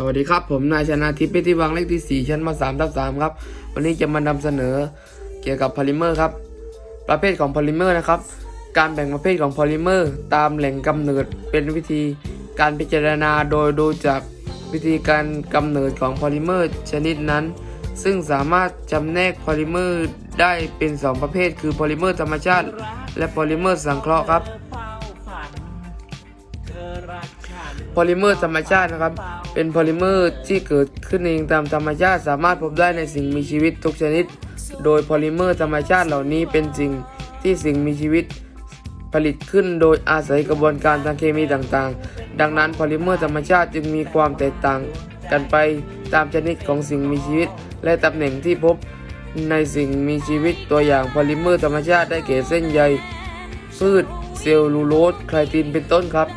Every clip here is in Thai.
สวัสดีครับ ผมนายชนาทิพย์พชรที่วังเลขที่ 4 ชั้นมา3ทับ3ครับ วันนี้จะมานำเสนอเกี่ยวกับพอลิเมอร์ครับ ประเภทของพอลิเมอร์นะครับ การแบ่งประเภทของพอลิเมอร์ ตามแหล่งกำเนิดเป็นวิธีการพิจารณาโดยดูจากวิธีการกำเนิดของพอลิเมอร์ชนิดนั้น ซึ่งสามารถจำแนกพอลิเมอร์ได้เป็น 2 ประเภท คือพอลิเมอร์ธรรมชาติ และพอลิเมอร์สังเคราะห์ครับ อลิเมอร์ธรรมชาตินะครับ เป็นพอลิเมอร์ที่เกิดขึ้นเองตามธรรมชาติสามารถพบได้ในสิ่งมีชีวิตทุกชนิด โดยพอลิเมอร์ธรรมชาติเหล่านี้เป็นสิ่งที่สิ่งมีชีวิตผลิตขึ้นโดยอาศัยกระบวนการทางเคมีต่างๆ ดังนั้นพอลิเมอร์ธรรมชาติจึงมีความแตกต่างกันไปตามชนิดของสิ่งมีชีวิต และตำแหน่งที่พบในสิ่งมีชีวิตตัวอย่างพอลิเมอร์ธรรมชาติได้แก่เส้นใยพืชเซลลูโลสไคลตินเป็นต้นครับ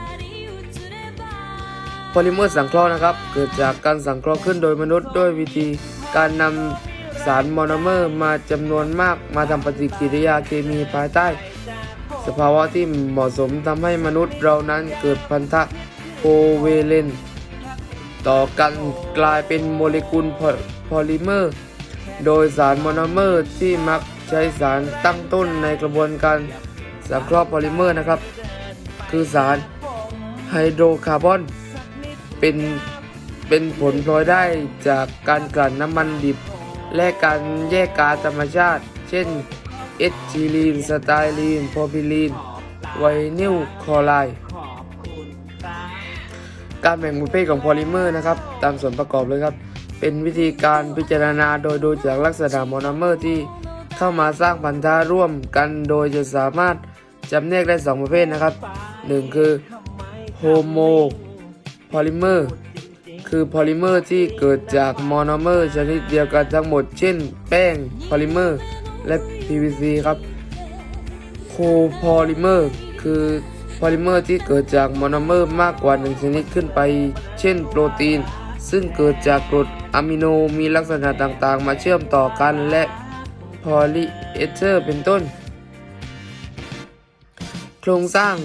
โพลิเมอร์สังเคราะห์นะครับ เกิดจากการสังเคราะห์ขึ้นโดยมนุษย์ด้วยวิธีการนำสารโมโนเมอร์มาจำนวนมากมาทำปฏิกิริยาเคมีภายใต้ สภาวะที่เหมาะสมทำให้มนุษย์เรานั้นเกิดพันธะโคเวเลนต์ต่อกันกลายเป็นโมเลกุลพอพลิเมอร์ โดยสารโมโนเมอร์ที่มักใช้สารตั้งต้นในกระบวนการสังเคราะห์โพลิเมอร์นะครับ คือสารไฮโดรคาร์บอน เป็นเป็นผลพลอยได้จากการกลั่นน้ำมันดิบ และการแยกก๊าซธรรมชาติ เช่นเอทิลีน สไตลีน โพพิลีน ไวนิลคลอไรด์การแบ่งประเภทของโพลิเมอร์นะครับ ตามส่วนประกอบเลยครับ เป็นวิธีการพิจารณาโดยดูจากลักษณะโมโนเมอร์ที่เข้ามาสร้างพันธะร่วมกันโดยจะสามารถจำแนกได้ 2 ประเภทนะครับ 1 คือโฮโม พอลิเมอร์คือพอลิเมอร์ที่เกิดจากโมโนเมอร์ชนิดเดียวกันทั้งหมด เช่น แป้งพอลิเมอร์ และ PVC ครับโคพอลิเมอร์ คือพอลิเมอร์ที่เกิดจากโมโนเมอร์มากกว่าหนึ่งชนิดขึ้นไป เช่น โปรตีน ซึ่งเกิดจากกรดอะมิโนมีลักษณะต่างๆ มาเชื่อมต่อกันและพอลีเอเทอร์เป็นต้น โครงสร้าง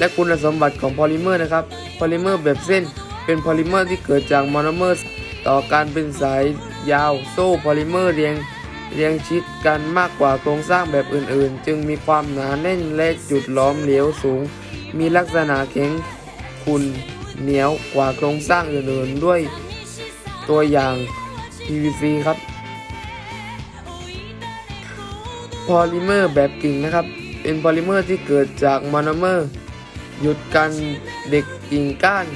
และคุณสมบัติของพอลิเมอร์นะครับ พอลิเมอร์แบบเส้น เป็นพอลิเมอร์ที่เกิดจากโมโนเมอร์ ต่อการเป็นสายยาว โซ่พอลิเมอร์เรียงเรียงชิดกันมากกว่าโครงสร้างแบบอื่นๆ จึงมีความหนาแน่นและจุดล้อมเหลวสูง มีลักษณะแข็งขุ่นเหนียวกว่าโครงสร้างอื่นๆ ด้วยตัวอย่าง PVC ครับ พอลิเมอร์แบบกิ่งนะครับ เป็นพอลิเมอร์ที่เกิดจากโมโนเมอร์ หยุดการเด็กกิ่งก้าน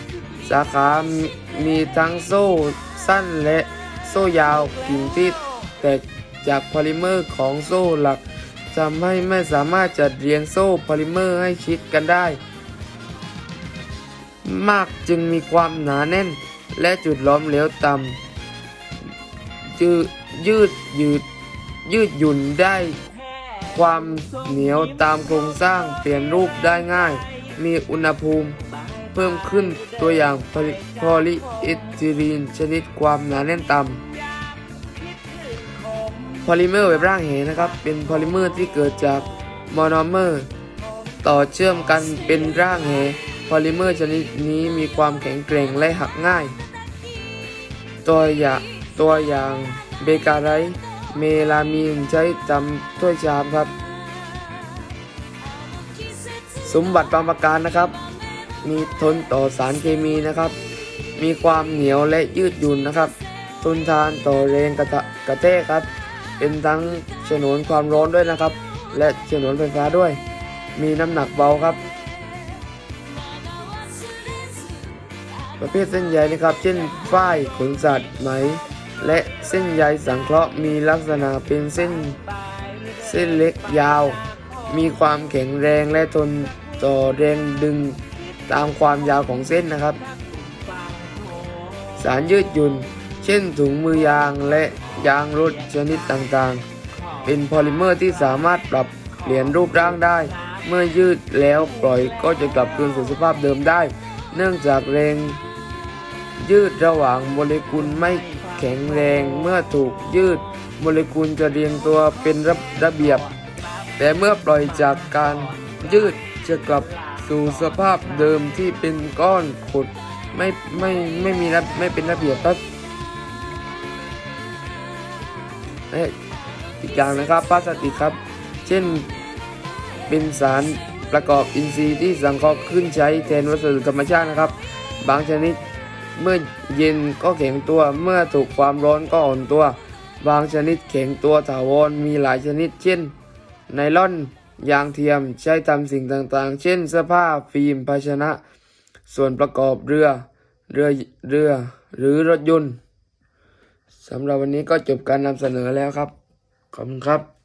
สาขามีมีทั้งโซ่สั้นและโซ่ยาวกิ่งที่แตกจากพอลิเมอร์ของโซ่หลักทำให้ไม่สามารถจัดเรียงโซ่พอลิเมอร์ให้ชิดกันได้ มากจึงมีความหนาแน่นและจุดล้อมเหลวต่ำยืยืดยืดยืดหยุ่นได้ ความเหนียวตามโครงสร้างเปลี่ยนรูปได้ง่าย มีอุณหภูมิเพิ่มขึ้นตัวอย่างพอลิพลิเอทิลีนชนิดความหนาแน่นต่ำพอลิเมอร์แบบร่างเหนะครับ เป็นพอลิเมอร์ที่เกิดจากโมโนเมอร์ ต่อเชื่อมกันเป็นร่างเหพอลิเมอร์ชนิดนี้มีความแข็งแกร่งและหักง่าย ตัวอย่างตัวอย่างเบการไรเมลามีนใช้ทำถ้วยชามครับ สมบัติบางประการนะครับ มีทนต่อสารเคมีนะครับ มีความเหนียวและยืดหยุ่นนะครับ ทนทานต่อแรงกระกระแทกครับ เป็นทั้งฉนวนความร้อนด้วยนะครับ และฉนวนไฟฟ้าด้วย มีน้ำหนักเบาครับ ประเภทเส้นใยนะครับ เช่นฝ้ายขนสัตว์ไหม และเส้นใยสังเคราะห์มีลักษณะเป็นเส้นเส้นเล็กยาว มีความแข็งแรงและทน ต่อแรงดึงตามความยาวของเส้นนะครับ สารยืดหยุ่น เช่นถุงมือยางและยางรถชนิดต่างๆ เป็นพอลิเมอร์ที่สามารถปรับเปลี่ยนรูปร่างได้ เมื่อยืดแล้วปล่อยก็จะกลับคืนสู่สภาพเดิมได้ เนื่องจากแรงยืดระหว่างโมเลกุลไม่แข็งแรงเมื่อถูกยืดโมเลกุลจะเรียงตัวเป็นระระเบียบ แต่เมื่อปล่อยจากการยืด จะกลับสู่สภาพเดิมที่เป็นก้อนขุดไม่ไม่ไม่มีระไม่เป็นระเบียบครับและอีกอย่างนะครับพลาสติกครับ เช่นเป็นสารประกอบอินทรีย์ที่สังเคราะห์ขึ้นใช้แทนวัสดุธรรมชาตินะครับ บางชนิดเมื่อเย็นก็แข็งตัว เมื่อถูกความร้อนก็อ่อนตัว บางชนิดแข็งตัวถาวรมีหลายชนิด เช่น ไนลอน ยางเทียมใช้ทำสิ่งต่างๆ เช่นเสื้อผ้าฟิล์มภาชนะ ส่วนประกอบเรือเรือเรือหรือรถยนต์สำหรับวันนี้ก็จบการนำเสนอแล้วครับ ขอบคุณครับ